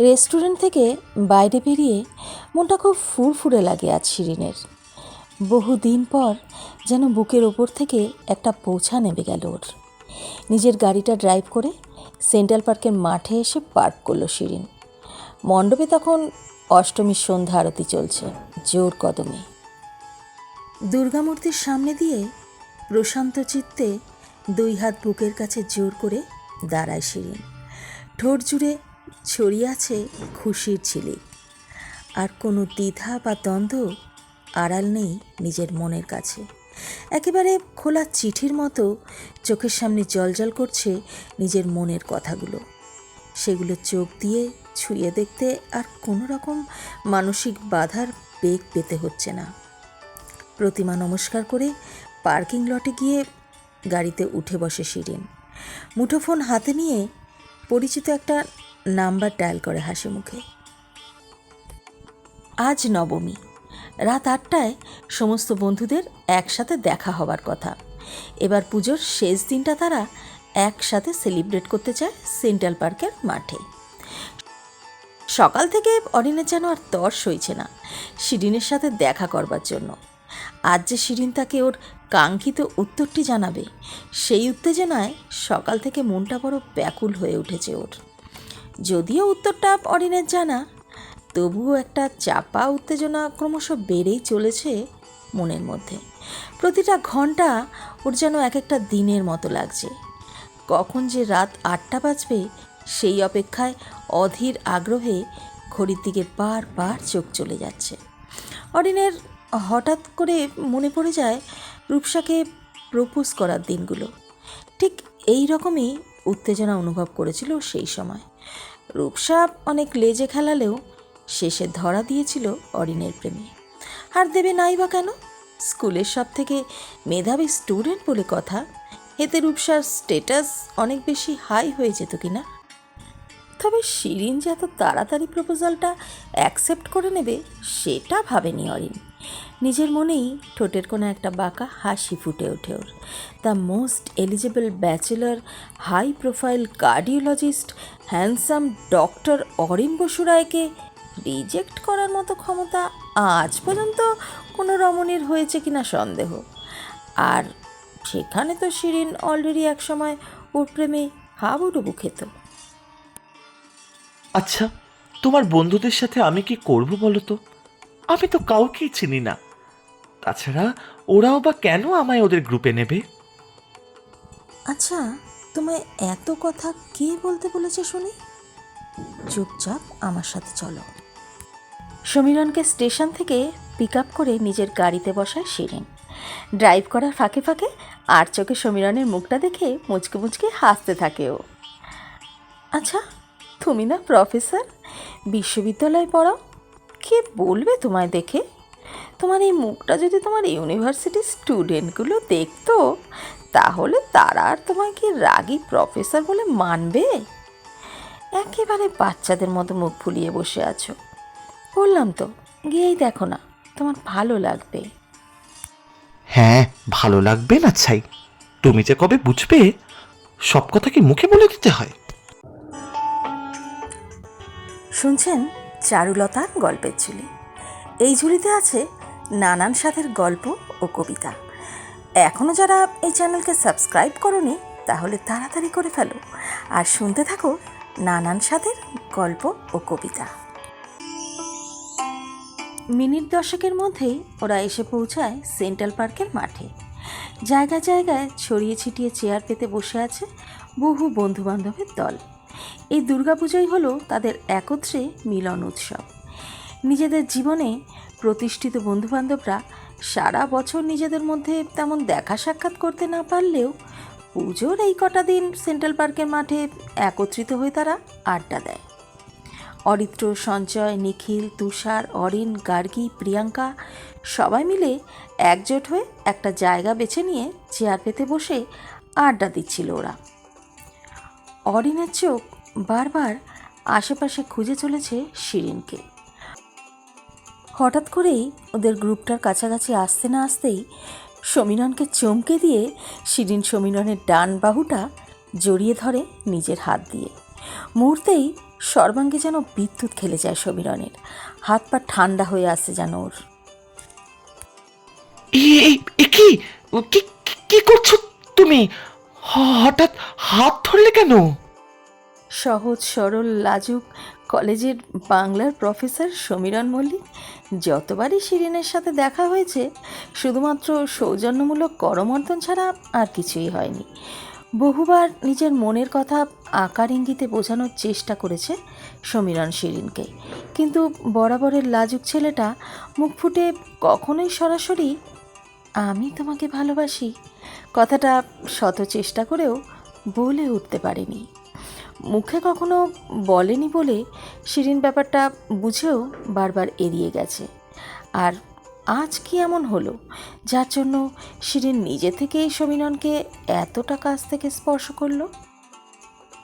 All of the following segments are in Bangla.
রেস্টুরেন্ট থেকে বাইরে বেরিয়ে মনটা খুব ফুরফুরে লাগে আজ শিরিনের। বহু দিন পর যেন বুকের ওপর থেকে একটা পৌঁছা নেমে গেল ওর। নিজের গাড়িটা ড্রাইভ করে সেন্ট্রাল পার্কের মাঠে এসে পার্ক করল শিরিন। মণ্ডপে তখন অষ্টমীর সন্ধ্যা আরতি চলছে, জোর কদমে। দুর্গামূর্তির সামনে দিয়ে প্রশান্ত চিত্তে দুই হাত বুকের কাছে জোর করে দাঁড়ায় শিরিন। ঠোঁট জুড়ে ছড়িয়ে আছে খুশির ঝিলিক আর কোনো দ্বিধা বা দ্বন্দ্ব আড়াল নেই নিজের মনের কাছে। একেবারে খোলা চিঠির মতো চোখের সামনে জলজল করছে নিজের মনের কথাগুলো। সেগুলো চোখ দিয়ে ছুঁয়ে দেখতে আর কোনো রকম মানসিক বাধার বেগ পেতে হচ্ছে না। প্রতিমা নমস্কার করে পার্কিং লটে গিয়ে গাড়িতে উঠে বসে শিরিন। মুঠোফোন হাতে নিয়ে পরিচিত একটা নাম্বার ডায়াল করে হাসি মুখে। আজ নবমী। রাত আটটায় সমস্ত বন্ধুদের একসাথে দেখা হবার কথা। এবার পুজোর শেষ দিনটা তারা একসাথে সেলিব্রেট করতে চায় সেন্ট্রাল পার্কের মাঠে। সকাল থেকে অরিনের যেন আর তর সইছে না, শিরিনের সাথে দেখা করবার জন্য। আজ যে শিরিন তাকে ওর কাঙ্ক্ষিত উত্তরটি জানাবে, সেই উত্তেজনায় সকাল থেকে মনটা বড় ব্যাকুল হয়ে উঠেছে ওর। যদিও উত্তরটা অরিনের জানা, তবুও একটা চাপা উত্তেজনা ক্রমশ বেড়েই চলেছে মনের মধ্যে। প্রতিটা ঘণ্টা ওর যেন এক একটা দিনের মতো লাগছে। কখন যে রাত আটটা বাজবে, সেই অপেক্ষায় অধীর আগ্রহে ঘড়ির দিকে বারবার চোখ চলে যাচ্ছে। অরিনের হঠাৎ করে মনে পড়ে যায় রূপসাকে প্রপোজ করার দিনগুলো। ঠিক এই রকমই উত্তেজনা অনুভব করেছিল সেই সময়। রূপসা অনেক লেজে খেলালেও শেষে ধরা দিয়েছিল অরিনের প্রেমে। আর দেবে নাই বা কেন? স্কুলের সব থেকে মেধাবী স্টুডেন্ট বলে কথা, এতে রূপসার স্টেটাস অনেক বেশি হাই হয়ে যেত কিনা? তবে শিরিন যে এত তাড়াতাড়ি প্রপোজালটা অ্যাকসেপ্ট করে নেবে, সেটা ভাবেনি অরিন। নিজের মনেই ঠোঁটের কোনো একটা বাঁকা হাসি ফুটে ওঠে ওর। The most eligible bachelor, high profile cardiologist, handsome doctor Orin Basu রায়কে রিজেক্ট করার মতো ক্ষমতা আজ পর্যন্ত কোনো রমণীর হয়েছে কিনা সন্দেহ। আর সেখানে তো শিরিন অলরেডি একসময় ওর প্রেমে হাবুডুবু খেত। আচ্ছা তোমার বন্ধুদের সাথে আমি কি করব বলো তো? আমি তো কাউকেই চিনি না। তাছাড়া ওরাও বা কেন আমায় ওদের গ্রুপে নেবে? আচ্ছা তোমায় এত কথা কে বলতে বলেছে শুনি? চুপচাপ আমার সাথে চলো। সমীরনকে স্টেশন থেকে পিক আপ করে নিজের গাড়িতে বসায় শিরিন। ড্রাইভ করার ফাঁকে ফাঁকে আর চোখে সমীরনের মুখটা দেখে মুচকে মুচকে হাসতে থাকে ও। আচ্ছা তুমি না প্রফেসর বিশ্ববিদ্যালয়ে পড়াও? কে বলবে তোমায় দেখে? তোমার এই মুখটা যদি তোমার ইউনিভার্সিটির স্টুডেন্টগুলো দেখতো তাহলে তারা আর তোমায় কি রাগী প্রফেসর বলে মানবে? একেবারে বাচ্চাদের মতো মুখ ফুলিয়ে বসে আছো। বললাম তো গিয়েই দেখো না তোমার ভালো লাগবে। হ্যাঁ ভালো লাগবে না ছাই। তুমি যে কবে বুঝবে? সব কথা কি মুখে বলে দিতে হয়? শুনছেন? চারুলতার গল্পের ঝুলি। এই ঝুলিতে আছে নানান স্বাদের গল্প ও কবিতা। এখনও যারা এই চ্যানেলকে সাবস্ক্রাইব করনি, তাহলে তাড়াতাড়ি করে ফেলো আর শুনতে থাকো নানান স্বাদের গল্প ও কবিতা। মিনিট দশকের মধ্যেই ওরা এসে পৌঁছায় সেন্ট্রাল পার্কের মাঠে। জায়গায় জায়গায় ছড়িয়ে ছিটিয়ে চেয়ার পেতে বসে আছে বহু বন্ধুবান্ধবের দল। এই দুর্গাপুজোই হলো তাদের একত্রে মিলন উৎসব। নিজেদের জীবনে প্রতিষ্ঠিত বন্ধুবান্ধবরা সারা বছর নিজেদের মধ্যে তেমন দেখা সাক্ষাৎ করতে না পারলেও পুজোর এই কটা দিন সেন্ট্রাল পার্কের মাঠে একত্রিত হয়ে তারা আড্ডা দেয়। অরিত্র সঞ্চয় নিখিল, তুষার, অরিন, গার্গী, প্রিয়াঙ্কা সবাই মিলে একজোট হয়ে একটা জায়গা বেছে নিয়ে চেয়ার পেতে বসে আড্ডা দিচ্ছিল ওরা। অরিনের চোখ বারবার আশেপাশে খুঁজে চলেছে শিরিনকে। হঠাৎ করেই ওদের গ্রুপটার কাছাকাছি আসতে না আসতেই সমীরনকে চমকে দিয়ে শিরিন সমীরনের ডান বাহুটা জড়িয়ে ধরে নিজের হাত দিয়ে। মুহূর্তেই সর্বাঙ্গে যেন বিদ্যুৎ খেলে যায় সমীরনের হাত পা ঠান্ডা হয়ে আসছে যেন ওর। কি? করছ তুমি? হঠাৎ হাত ধরলে কেন? সহজ, সরল, লাজুক কলেজের বাংলার প্রফেসর সমীরণ মল্লিক। যতবারই শিরিনের সাথে দেখা হয়েছে, শুধুমাত্র সৌজন্যমূলক করমর্দন ছাড়া আর কিছুই হয়নি। বহুবার নিজের মনের কথা আকার ইঙ্গিতে বোঝানোর চেষ্টা করেছে সমীরণ শিরিনকে। কিন্তু বরাবরের লাজুক ছেলেটা মুখ ফুটে কখনোই সরাসরি, আমি তোমাকে ভালোবাসি কথাটা শত চেষ্টা করেও বলে উঠতে পারেনি। মুখে কখনো বলেনি বলে শিরিন ব্যাপারটা বুঝেও বারবার এড়িয়ে গেছে। আর আজ কি এমন হলো? যার জন্য শিরিন নিজে থেকেই সমীরনকে এতটা কাছ থেকে স্পর্শ করল?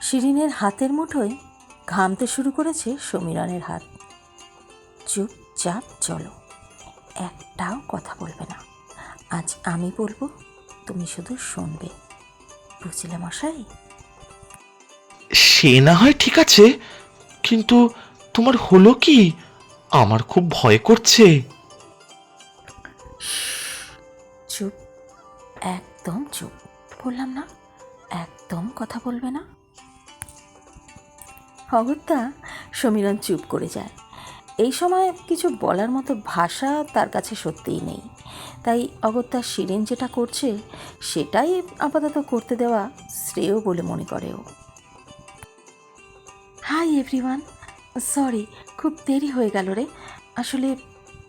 শিরিনের হাতের মুঠোয় ঘামতে শুরু করেছে সমীরনের হাত। চুপচাপ চলো, একটাও কথা বলবে না। আজ আমি বলব, তুমি শুধু শুনবে। বুঝলে মশাই? সে না হয় ঠিক আছে, কিন্তু তোমার হলো কি? আমার খুব ভয় করছে। চুপ, একদম চুপ। বললাম না, একদম কথা বলবে না। অগত্যা, সমীরণ চুপ করে যায়। এই সময় কিছু বলার মতো ভাষা তার কাছে সত্যিই নেই। তাই অগত্যা শিরিন যেটা করছে, সেটাই আপাতত করতে দেওয়া শ্রেয় বলে মনে করে ও। হাই এভরিওয়ান সরি খুব দেরি হয়ে গেল রে। আসলে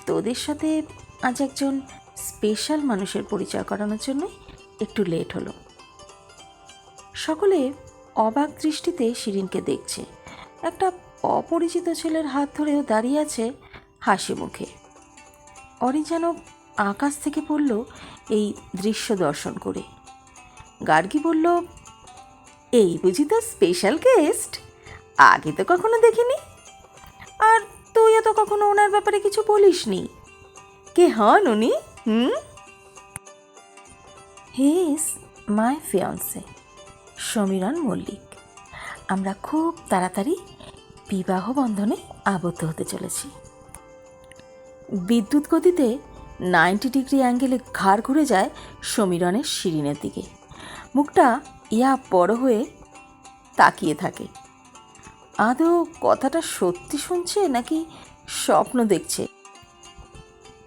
তোদের সাথে আজ একজন স্পেশাল মানুষের পরিচয় করানোর জন্যই একটু লেট হলো। সকলে অবাক দৃষ্টিতে শিরিনকে দেখছে। একটা অপরিচিত ছেলের হাত ধরেও দাঁড়িয়ে আছে হাসি মুখে। অরি যেন আকাশ থেকে পড়ল এই দৃশ্য দর্শন করে। গার্গী বলল, এই বুঝি তো স্পেশাল গেস্ট আগে তো কখনো দেখিনি। আর তুইও তো কখনো ওনার ব্যাপারে কিছু বলিসনি। কে হন উনি? হুম? He is my fiance, Samiran Mallick. আমরা খুব তাড়াতাড়ি বিবাহ বন্ধনে আবদ্ধ হতে চলেছি। বিদ্যুৎ গতিতে নাইনটি ডিগ্রি অ্যাঙ্গেলে ঘাড় ঘুরে যায় সমীরণের শিরিনের দিকে। মুখটা ইয়া বড় হয়ে তাকিয়ে থাকে। আদৌ কথাটা সত্যি শুনছে নাকি স্বপ্ন দেখছে?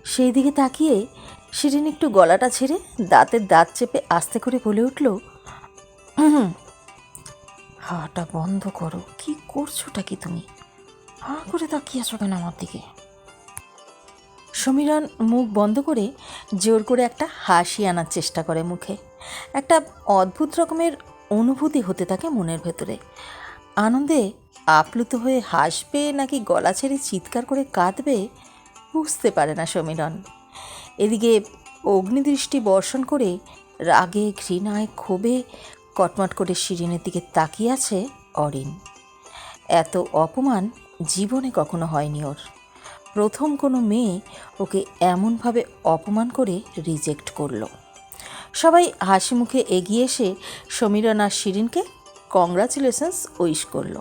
সেই দিকে তাকিয়ে শিরিন একটু গলাটা ছেড়ে দাঁতের দাঁত চেপে আস্তে করে বলে উঠল "হুম, হাটা বন্ধ করো। কি করছোটা কি তুমি? হা করে তাকিয়ে আছো কেন আমার দিকে? সমীরণ মুখ বন্ধ করে জোর করে একটা হাসি আনার চেষ্টা করে মুখে। একটা অদ্ভুত রকমের অনুভূতি হতে থাকে মনের ভেতরে। আনন্দে আপ্লুত হয়ে হাসবে নাকি গলা ছেড়ে চিৎকার করে কাঁদবে, বুঝতে পারে না সমীরণ। এদিকে অগ্নিদৃষ্টি বর্ষণ করে রাগে, ঘৃণায়, ক্ষোভে কটমট করে শিরিনের দিকে তাকিয়ে আছে অরিন। এত অপমান জীবনে কখনো হয়নি ওর। প্রথম কোনো মেয়ে ওকে এমনভাবে অপমান করে রিজেক্ট করল। সবাই হাসি মুখে এগিয়ে এসে সমীরণ আর শিরিনকে কংগ্রাচুলেশনস উইশ করল।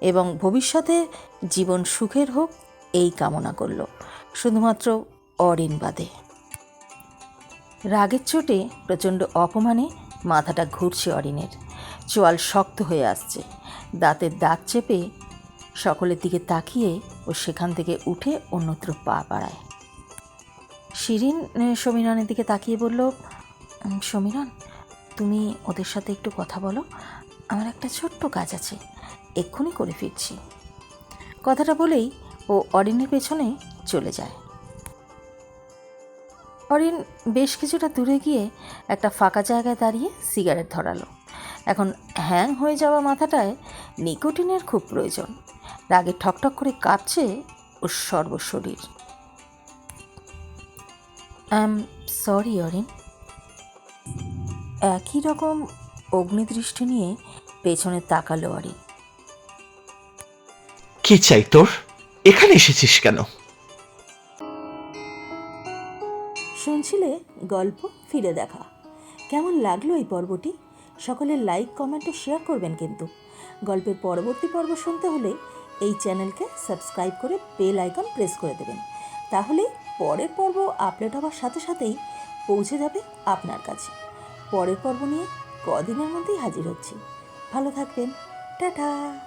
এবং ভবিষ্যতে জীবন সুখের হোক এই কামনা করল। শুধুমাত্র অরিন বাদে। রাগের চোটে প্রচণ্ড অপমানে মাথাটা ঘুরছে অরিনের। চোয়াল শক্ত হয়ে আসছে। দাঁতের দাঁত চেপে সকলের দিকে তাকিয়ে ও সেখান থেকে উঠে অন্যত্র পা বাড়ায়। শিরিন সমীরনের দিকে তাকিয়ে বলল "উম, সমীরন তুমি ওদের সাথে একটু কথা বলো। আমার একটা ছোট্ট কাজ আছে। এক্ষুনি করে ফিরছি। কথাটা বলেই ও অরিনের পেছনে চলে যায়। অরিন বেশ কিছুটা দূরে গিয়ে একটা ফাঁকা জায়গায় দাঁড়িয়ে সিগারেট ধরালো। এখন হ্যাং হয়ে যাওয়া মাথাটায় নিকোটিনের খুব প্রয়োজন। রাগে ঠকঠক করে কাঁপছে ওর সর্বশরীর। অ্যাম, সরি অরিন। একই রকম অগ্নিদৃষ্টি নিয়ে পেছনে তাকালো অরিন। কি চাই তোর? এখানে এসেছিস কেন? শুনছিলে গল্প? ফিরে দেখা। কেমন লাগল এই পর্বটি? সকলে লাইক কমেন্ট ও শেয়ার করবেন কিন্তু। গল্পের পরবর্তী পর্ব শুনতে হলে এই চ্যানেলকে সাবস্ক্রাইব করে বেল আইকন প্রেস করে দেবেন। তাহলে পরের পর্ব আপলোড হওয়ার সাথে সাথেই পৌঁছে যাবে আপনার কাছে। পরের পর্ব নিয়ে কদিনের মধ্যেই হাজির হচ্ছি। ভালো থাকবেন। টাটা!